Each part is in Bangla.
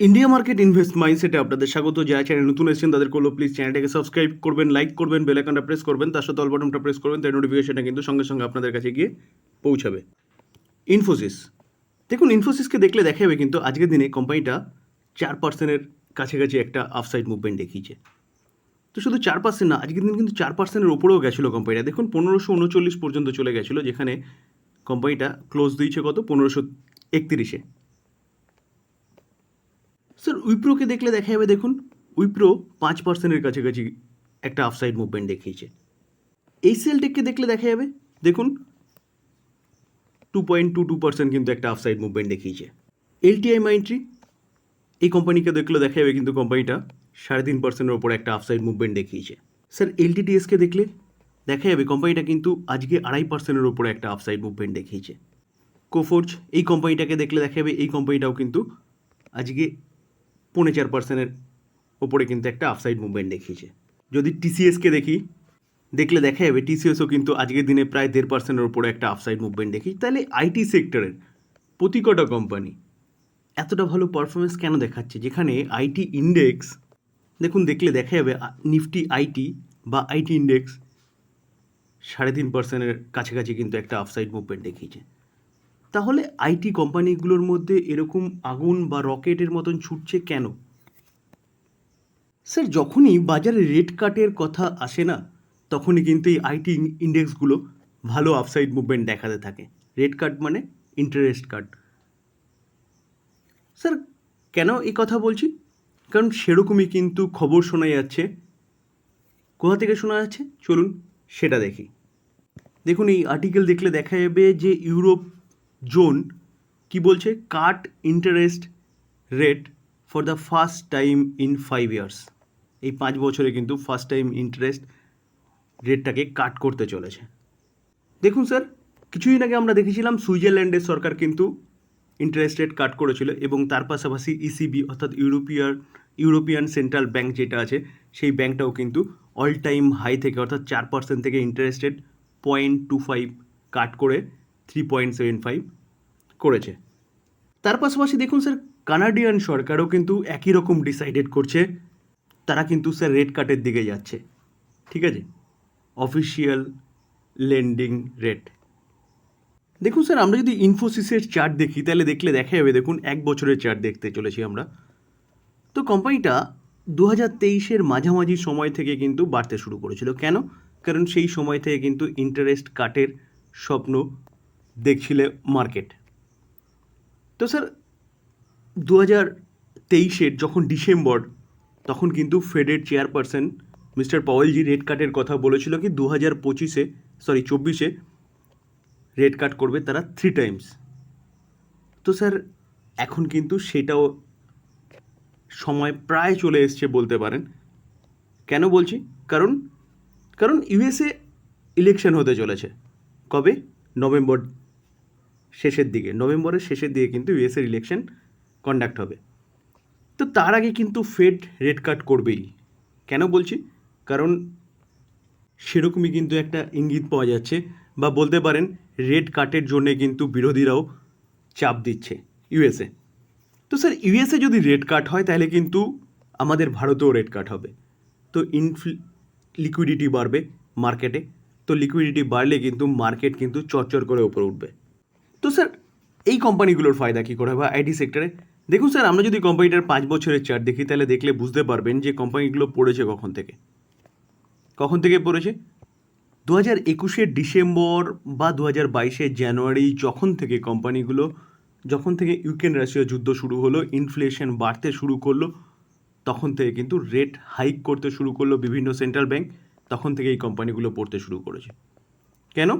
ইন্ডিয়া মার্কেট ইনভেস্ট মাইন্ডসেটে আপনাদের স্বাগত। যারা চ্যানেল নতুন এসেছেন তাদের করল প্লিজ চ্যানেলটাকে সাবস্ক্রাইব করবেন লাইক করবেন বেল আইকনটা প্রেস করবেন, তার সাথে অল বাটনটা প্রেস করবেন তাই নোটিফিকেশনটা কিন্তু সঙ্গে সঙ্গে আপনাদের কাছে গিয়ে পৌঁছাবে। ইনফোসিস দেখুন ইনফোসিসকে দেখলে দেখা যাবে কিন্তু আজকের দিনে কোম্পানিটা চার পার্সেন্টের কাছাকাছি একটা আফসাইড মুভমেন্ট দেখিয়েছে। তো শুধু চার পার্সেন্ট না, আজকের দিন কিন্তু চার পার্সেন্টের ওপরেও গেছিল কোম্পানিটা দেখুন, পনেরোশো উনচল্লিশ পর্যন্ত চলে গেছিল, যেখানে কোম্পানিটা ক্লোজ দিয়েছে কত? পনেরোশো একত্রিশে। স্যার উইপ্রোকে দেখলে দেখা যাবে দেখুন উইপ্রো পাঁচ পার্সেন্টের কাছাকাছি একটা আফসাইড মুভমেন্ট দেখিয়েছে। এই সেলটেককে দেখলে দেখা যাবে দেখুন two point two two percent কিন্তু একটা আফসাইড মুভমেন্ট দেখিয়েছে। এলটিআই মাইন্ট্রি এই কোম্পানিকে দেখলে দেখা যাবে কিন্তু কোম্পানিটা সাড়ে তিন পার্সেন্টের ওপর একটা আফসাইড মুভমেন্ট দেখিয়েছে। স্যার এলটিটিএসকে দেখলে দেখা যাবে কোম্পানিটা কিন্তু আজকে আড়াই পার্সেন্টের ওপরে একটা আফসাইড মুভমেন্ট দেখিয়েছে। কোফোর্জ এই কোম্পানিটাকে দেখলে দেখা যাবে এই কোম্পানিটাও কিন্তু আজকে পৌনে চার পার্সেন্টের ওপরে কিন্তু একটা আফসাইড মুভমেন্ট দেখিয়েছে। যদি টিসিএসকে দেখি, দেখলে দেখা যাবে টিসিএসও কিন্তু আজকের দিনে প্রায় দেড় পার্সেন্টের ওপরে একটা আফসাইড মুভমেন্ট দেখি। তাহলে আইটি সেক্টরের প্রতি কটা কোম্পানি এতটা ভালো পারফরমেন্স কেন দেখাচ্ছে? যেখানে আইটি ইন্ডেক্স দেখুন, দেখলে দেখা যাবে নিফটি আইটি বা আইটি ইন্ডেক্স সাড়ে তিন পার্সেন্টের কাছাকাছি কিন্তু একটা আফসাইড মুভমেন্ট দেখিয়েছে। তাহলে আইটি কোম্পানিগুলোর মধ্যে এরকম আগুন বা রকেটের মতন ছুটছে কেন? স্যার, যখনই বাজারে রেট কাটের কথা আসে না, তখনই কিন্তু এই আইটি ইন্ডেক্সগুলো ভালো আপসাইড মুভমেন্ট দেখাতে থাকে। রেট কাট মানে ইন্টারেস্ট কাট স্যার, কেন এই কথা বলছি? কারণ সেরকমই কিন্তু খবর শোনা যাচ্ছে। কোথা থেকে শোনা যাচ্ছে? চলুন সেটা দেখি। দেখুন, এই আর্টিকেল দেখলে দেখা যাবে যে ইউরোপ জোন কি বলছে? Cut interest rate for the first time in five years এই পাঁচ বছরে কিন্তু ফার্স্ট টাইম ইন্টারেস্ট রেটটাকে কাট করতে চলেছে। দেখুন স্যার কিছুদিন আগে আমরা দেখেছিলাম সুইজারল্যান্ডের সরকার কিন্তু ইন্টারেস্ট রেট কাট করেছিল এবং তার পাশাপাশি ইসিবি অর্থাৎ ইউরোপিয়ান ইউরোপিয়ান সেন্ট্রাল ব্যাংক যেটা আছে, সেই ব্যাংকটাও কিন্তু অল টাইম হাই থেকে অর্থাৎ চার পার্সেন্ট থেকে interest rate point two five cut করে থ্রি পয়েন্ট সেভেন ফাইভ করেছে। তার পাশাপাশি দেখুন স্যার কানাডিয়ান সরকারও কিন্তু একই রকম ডিসাইডেড করছে। তারা কিন্তু স্যার রেট কাটের দিকে যাচ্ছে। ঠিক আছে? অফিসিয়াল লেন্ডিং রেট দেখুন স্যার আমরা যদি ইনফোসিসের চার্ট দেখি, তাহলে দেখলে দেখা যাবে, দেখুন এক বছরের চার্ট দেখতে চলেছি আমরা। তো কোম্পানিটা দু হাজার তেইশের মাঝামাঝি সময় থেকে কিন্তু বাড়তে শুরু করেছিল। কেন? কারণ সেই সময় থেকে কিন্তু ইন্টারেস্ট কাটের স্বপ্ন দেখছিলে মার্কেট। তো স্যার দু হাজার তেইশের যখন ডিসেম্বর, তখন কিন্তু ফেডের চেয়ারপারসন মিস্টার পাওয়েলজি রেড কাটের কথা বলেছিল কি দু হাজার পঁচিশে সরি চব্বিশে রেড কাট করবে তারা থ্রি টাইমস তো স্যার, এখন কিন্তু সেটাও সময় প্রায় চলে এসছে বলতে পারেন। কেন বলছি? কারণ কারণ ইউএসএ ইলেকশন হতে চলেছে। কবে? নভেম্বর শেষের দিকে, নভেম্বরের শেষের দিকে কিন্তু ইউএসের ইলেকশন কন্ডাক্ট হবে। তো তার আগে কিন্তু ফেড রেড কাট করবেই। কেন বলছি? কারণ সেরকমই কিন্তু একটা ইঙ্গিত পাওয়া যাচ্ছে বা বলতে পারেন রেড কাটের জন্যে কিন্তু বিরোধীরাও চাপ দিচ্ছে ইউএসএ তো স্যার ইউএসএ যদি রেড কাট হয়, তাহলে কিন্তু আমাদের ভারতেও রেড কাট হবে। তো ইনফ্ল লিকুইডিটি বাড়বে মার্কেটে তো লিকুইডিটি বাড়লে কিন্তু মার্কেট কিন্তু চরচর করে উপরে উঠবে। এই কোম্পানিগুলোর ফায়দা কী করে বা আইটি সেক্টরে দেখুন স্যার, আমরা যদি কোম্পানিটার পাঁচ বছরের চার্ট দেখি, তাহলে দেখলে বুঝতে পারবেন যে কোম্পানিগুলো পড়েছে কখন থেকে। কখন থেকে পড়েছে? দু হাজার একুশের ডিসেম্বর বা দু হাজার বাইশের জানুয়ারি যখন থেকে কোম্পানিগুলো যখন থেকে ইউক্রেন রাশিয়া যুদ্ধ শুরু হলো ইনফ্লেশন বাড়তে শুরু করল, তখন থেকে কিন্তু রেট হাইক করতে শুরু করল বিভিন্ন সেন্ট্রাল ব্যাংক তখন থেকে এই কোম্পানিগুলো পড়তে শুরু করেছে। কেন?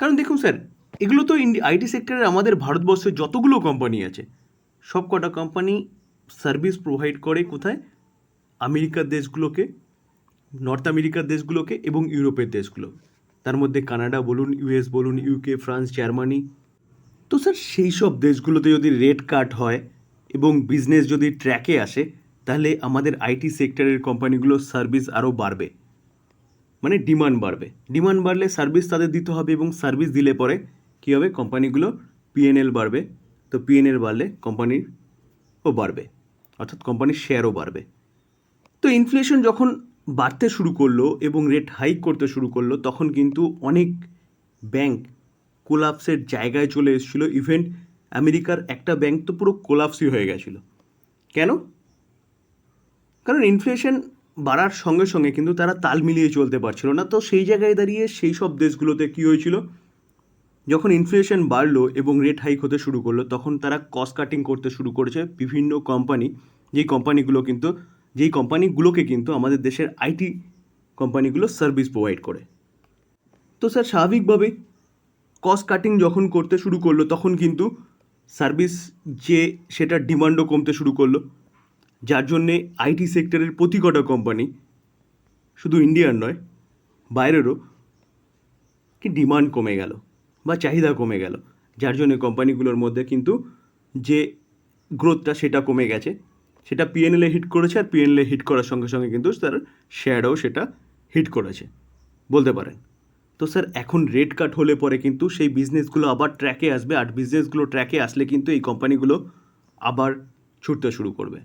কারণ দেখুন স্যার এগুলো তো আইটি সেক্টরের আমাদের ভারতবর্ষে যতগুলো কোম্পানি আছে, সব কটা কোম্পানি সার্ভিস প্রোভাইড করে কোথায়? আমেরিকার দেশগুলোকে নর্থ আমেরিকার দেশগুলোকে এবং ইউরোপের দেশগুলো তার মধ্যে কানাডা বলুন ইউএস বলুন ইউকে ফ্রান্স জার্মানি তো স্যার সেই সব দেশগুলোতে যদি রেট কাট হয় এবং বিজনেস যদি ট্র্যাকে আসে, তাহলে আমাদের আইটি সেক্টরের কোম্পানিগুলোর সার্ভিস আরও বাড়বে। মানে ডিমান্ড বাড়বে। ডিমান্ড বাড়লে সার্ভিস তাদের দিতে হবে এবং সার্ভিস দিলে পরে কী হবে? কোম্পানিগুলো পিএনএল বাড়বে। তো পিএনএল বাড়লে কোম্পানির ও বাড়বে, অর্থাৎ কোম্পানির শেয়ারও বাড়বে। তো ইনফ্লেশন যখন বাড়তে শুরু করল এবং রেট হাইক করতে শুরু করল, তখন কিন্তু অনেক ব্যাংক কোলাপসের জায়গায় চলে এসেছিল। ইভেন্ট আমেরিকার একটা ব্যাংক তো পুরো কোলাপসই হয়ে গেছিল। কেন? কারণ ইনফ্লেশন বাড়ার সঙ্গে সঙ্গে কিন্তু তারা তাল মিলিয়ে চলতে পারছিল না। তো সেই জায়গায় দাঁড়িয়ে সেই সব দেশগুলোতে কী হয়েছিল? যখন ইনফ্লেশন বাড়লো এবং রেট হাইক হতে শুরু করল, তখন তারা কস্ট কাটিং করতে শুরু করেছে বিভিন্ন কোম্পানি যেই কোম্পানিগুলো কিন্তু, যেই কোম্পানিগুলোকে কিন্তু আমাদের দেশের আইটি কোম্পানিগুলো সার্ভিস প্রোভাইড করে। তো স্যার স্বাভাবিকভাবে কস্ট কাটিং যখন করতে শুরু করল, তখন কিন্তু সার্ভিস যে সেটার ডিমান্ডও কমতে শুরু করল। যার জন্যে আইটি সেক্টরের প্রতি কটা কোম্পানি শুধু ইন্ডিয়ার নয়, বাইরেরও, কি ডিমান্ড কমে গেল। বা চাহিদা কমে গেল। যার জন্য কোম্পানিগুলোর মধ্যে কিন্তু যে গ্রোথটা সেটা কমে গেছে। সেটা পিএনএলে হিট করেছে আর পিএনএলে হিট করার সঙ্গে সঙ্গে কিন্তু তার শেয়ারও সেটা হিট করেছে। বলতে পারেন। তো স্যার এখন রেট কাট হলে পরে কিন্তু সেই বিজনেসগুলো আবার ট্র্যাকে আসবে। আর বিজনেসগুলো ট্র্যাকে আসলে কিন্তু এই কোম্পানিগুলো আবার ছুটতে শুরু করবে।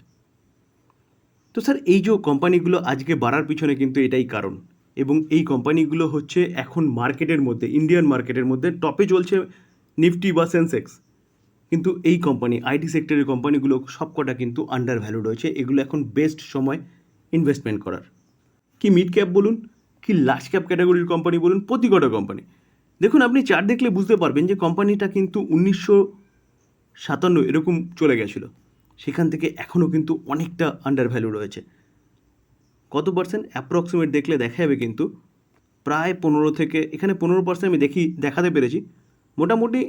তো স্যার এই যে কোম্পানিগুলো আজকে বাড়ার পিছনে কিন্তু এটাই কারণ। এবং এই কোম্পানিগুলো হচ্ছে এখন মার্কেটের মধ্যে ইন্ডিয়ান মার্কেটের মধ্যে টপে চলছে নিফটি বা সেন্সেক্স কিন্তু এই কোম্পানি আইটি সেক্টরের কোম্পানিগুলো সবকটা কিন্তু আন্ডার ভ্যালু রয়েছে। এগুলো এখন বেস্ট সময় ইনভেস্টমেন্ট করার। কি মিড ক্যাপ বলুন, কি লার্জ ক্যাপ ক্যাটাগরির কোম্পানি বলুন প্রতি কটা কোম্পানি। দেখুন, আপনি চার দেখলে বুঝতে পারবেন যে কোম্পানিটা কিন্তু উনিশশো সাতান্ন এরকম চলে গেছিল। সেখান থেকে এখনও কিন্তু অনেকটা আন্ডার ভ্যালু রয়েছে। কত পার্সেন্ট অ্যাপ্রক্সিমেট দেখলে দেখা যাবে কিন্তু? প্রায় পনেরো থেকে, এখানে পনেরো পার্সেন্ট আমি দেখি, দেখাতে পেরেছি। মোটামুটি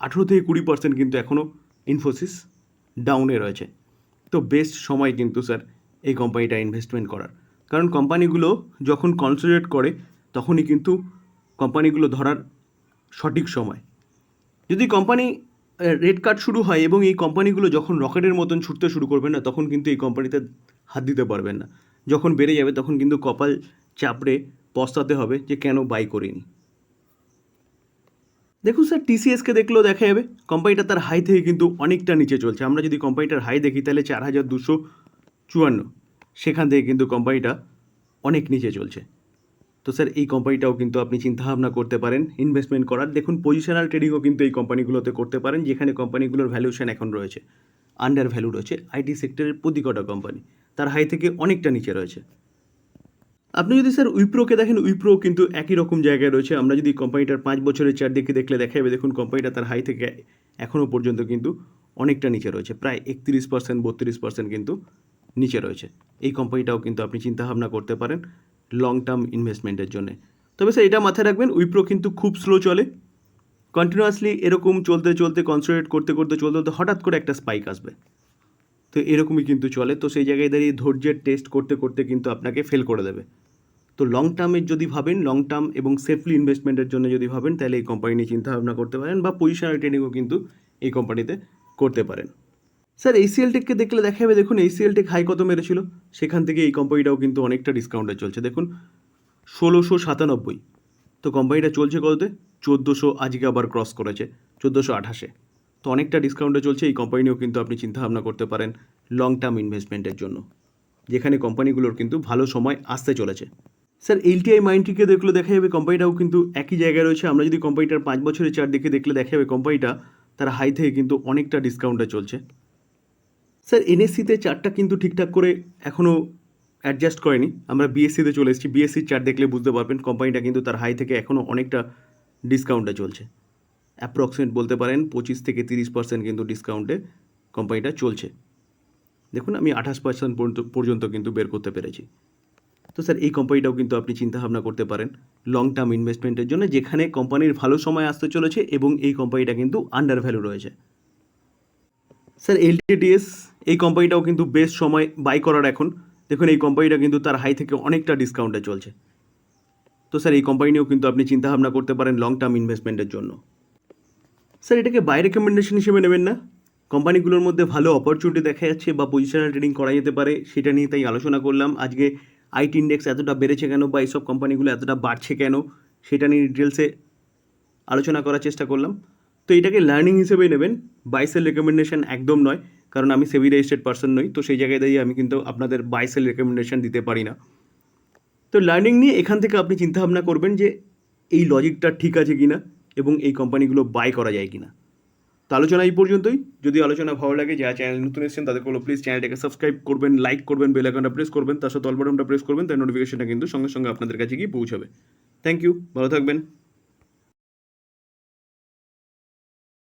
আঠেরো থেকে কুড়ি পার্সেন্ট কিন্তু এখনও ইনফোসিস ডাউনে রয়েছে। তো বেস্ট সময় কিন্তু স্যার এই কোম্পানিটা ইনভেস্টমেন্ট করার। কারণ কোম্পানিগুলো যখন কনসেন্ট্রেট করে, তখনই কিন্তু কোম্পানিগুলো ধরার সঠিক সময়। যদি কোম্পানি রেড কার্ড শুরু হয় এবং এই কোম্পানিগুলো যখন রকেটের মতন ছুটতে শুরু করবে না, তখন কিন্তু এই কোম্পানিতে হাত দিতে পারবেন না। যখন বেড়ে যাবে তখন কিন্তু কপাল চাপড়ে পস্তাতে হবে যে কেন বাই করিনি। দেখুন স্যার টিসিএসকে দেখলেও দেখা যাবে কোম্পানিটা তার হাই থেকে কিন্তু অনেকটা নিচে চলছে। আমরা যদি কোম্পানিটার হাই দেখি, তাহলে চার হাজার দুশো চুয়ান্ন। সেখান থেকে কিন্তু কোম্পানিটা অনেক নিচে চলছে। তো স্যার এই কোম্পানিটাও কিন্তু আপনি চিন্তাভাবনা করতে পারেন ইনভেস্টমেন্ট করার। দেখুন পজিশনাল ট্রেডিংও কিন্তু এই কোম্পানিগুলোতে করতে পারেন, যেখানে কোম্পানিগুলোর ভ্যালুয়েশন এখন রয়েছে। আন্ডার ভ্যালু রয়েছে আইটি সেক্টরের প্রতি কটা কোম্পানি তার হাই থেকে অনেকটা নিচে রয়েছে। আপনি যদি স্যার উইপ্রোকে দেখেন, উইপ্রো কিন্তু একই রকম জায়গায় রয়েছে। আমরা যদি কোম্পানিটার পাঁচ বছরের চার দিকে দেখলে দেখা যাবে দেখুন কোম্পানিটা তার হাই থেকে এখনও পর্যন্ত কিন্তু অনেকটা নিচে রয়েছে। প্রায় একত্রিশ পার্সেন্ট, বত্রিশ পার্সেন্ট কিন্তু নিচে রয়েছে। এই কোম্পানিটাও কিন্তু আপনি চিন্তাভাবনা করতে পারেন লং টার্ম ইনভেস্টমেন্টের জন্য। তবে স্যার এটা মাথায় রাখবেন, উইপ্রো কিন্তু খুব স্লো চলে। কন্টিনিউয়াসলি এরকম চলতে চলতে কনসেন্ট্রেট করতে করতে, চলতে চলতে হঠাৎ করে একটা স্পাইক আসবে। তো এরকমই কিন্তু চলে। তো সেই জায়গায় দাঁড়িয়ে ধৈর্যের টেস্ট করতে করতে কিন্তু আপনাকে ফেল করে দেবে। তো লং টার্মের যদি ভাবেন লং টার্ম এবং সেফলি ইনভেস্টমেন্টের জন্য যদি ভাবেন, তাহলে এই কোম্পানি নিয়ে চিন্তাভাবনা করতে পারেন বা পজিশনাল ট্রেডিংও কিন্তু এই কোম্পানিতে করতে পারেন। স্যার এইসিএল টেককে দেখলে দেখা যাবে দেখুন এইসিএল টেক হাই কত মেরেছিল। সেখান থেকে এই কোম্পানিটাও কিন্তু অনেকটা ডিসকাউন্টে চলছে। দেখুন, ষোলোশো সাতানব্বই। তো কোম্পানিটা চলছে কততে? চোদ্দোশো, আজকে আবার ক্রস করেছে, চোদ্দোশো আঠাশে। তো অনেকটা ডিসকাউন্টে চলছে, এই কোম্পানিও কিন্তু আপনি চিন্তাভাবনা করতে পারেন লং টার্ম ইনভেস্টমেন্টের জন্য। যেখানে কোম্পানিগুলোর কিন্তু ভালো সময় আসতে চলেছে। স্যার এলটিআই মাইন্ডটিকে দেখলে দেখা যাবে কোম্পানিটাও কিন্তু একই জায়গায় রয়েছে। আমরা যদি কোম্পানিটার পাঁচ বছরের চার দিকে দেখলে দেখা যাবে কোম্পানিটা তার হাই থেকে কিন্তু অনেকটা ডিসকাউন্টে চলছে। স্যার এনএসসিতে চারটা কিন্তু ঠিকঠাক করে এখনও অ্যাডজাস্ট করেনি। আমরা বিএসসিতে চলে এসেছি। বিএসসির চার্ট দেখলে বুঝতে পারবেন কোম্পানিটা কিন্তু তার হাই থেকে এখনও অনেকটা ডিসকাউন্টে চলছে। অ্যাপ্রক্সিমেট বলতে পারেন পঁচিশ থেকে তিরিশ পার্সেন্ট কিন্তু ডিসকাউন্টে কোম্পানিটা চলছে। দেখুন, আমি আঠাশ পার্সেন্ট পর্যন্ত কিন্তু বের করতে পেরেছি। তো স্যার, এই কোম্পানিটাও কিন্তু আপনি চিন্তাভাবনা করতে পারেন লং টার্ম ইনভেস্টমেন্টের জন্য, যেখানে কোম্পানির ভালো সময় আসতে চলেছে এবং এই কোম্পানিটা কিন্তু আন্ডার ভ্যালু রয়েছে। স্যার এলটিডিএস এই কোম্পানিটাও কিন্তু বেস্ট সময় বাই করার এখন। দেখুন, এই কোম্পানিটা কিন্তু তার হাই থেকে অনেকটা ডিসকাউন্টে চলছে। তো স্যার, এই কোম্পানি নিয়েও কিন্তু আপনি চিন্তাভাবনা করতে পারেন লং টার্ম ইনভেস্টমেন্টের জন্য। স্যার, এটাকে বাই রেকমেন্ডেশন হিসেবে নেবেন না। কোম্পানিগুলোর মধ্যে ভালো অপরচুনিটি দেখা যাচ্ছে বা পজিশনাল ট্রেডিং করা যেতে পারে, সেটা নিয়ে তাই আলোচনা করলাম। আজকে আইটি ইন্ডেক্স এতটা বেড়েছে কেন বা এইসব কোম্পানিগুলো এতটা বাড়ছে কেন, সেটা নিয়ে ডিটেলসে আলোচনা করার চেষ্টা করলাম। তো এটাকে লার্নিং হিসেবেই নেবেন। বাইসেল রেকমেন্ডেশন একদম নয়, কারণ আমি সেভি রেজিস্টার্ড পার্সন নই, তো সেই জায়গায় দাঁড়িয়ে আমি কিন্তু আপনাদের বাই সেল রেকমেন্ডেশন দিতে পারি না। তো লার্নিং নিয়ে এখান থেকে আপনি চিন্তাভাবনা করবেন যে এই লজিকটা ঠিক আছে কিনা। এবং এই কোম্পানিগুলো বাই করা যায় কিনা। তো আলোচনা এই পর্যন্তই। যদি আলোচনা ভালো লাগে, যারা চ্যানেল নতুন এসেছেন তাদের কোনো প্লিজ চ্যানেলটাকে সাবস্ক্রাইব করবেন লাইক করবেন বেল আইকনটা প্রেস করবেন। তার সাথে অল বাটনটা প্রেস করবেন তার নোটিফিকেশনটা কিন্তু সঙ্গে সঙ্গে আপনাদের কাছে গিয়ে পৌঁছাবে। থ্যাংক ইউ ভালো থাকবেন।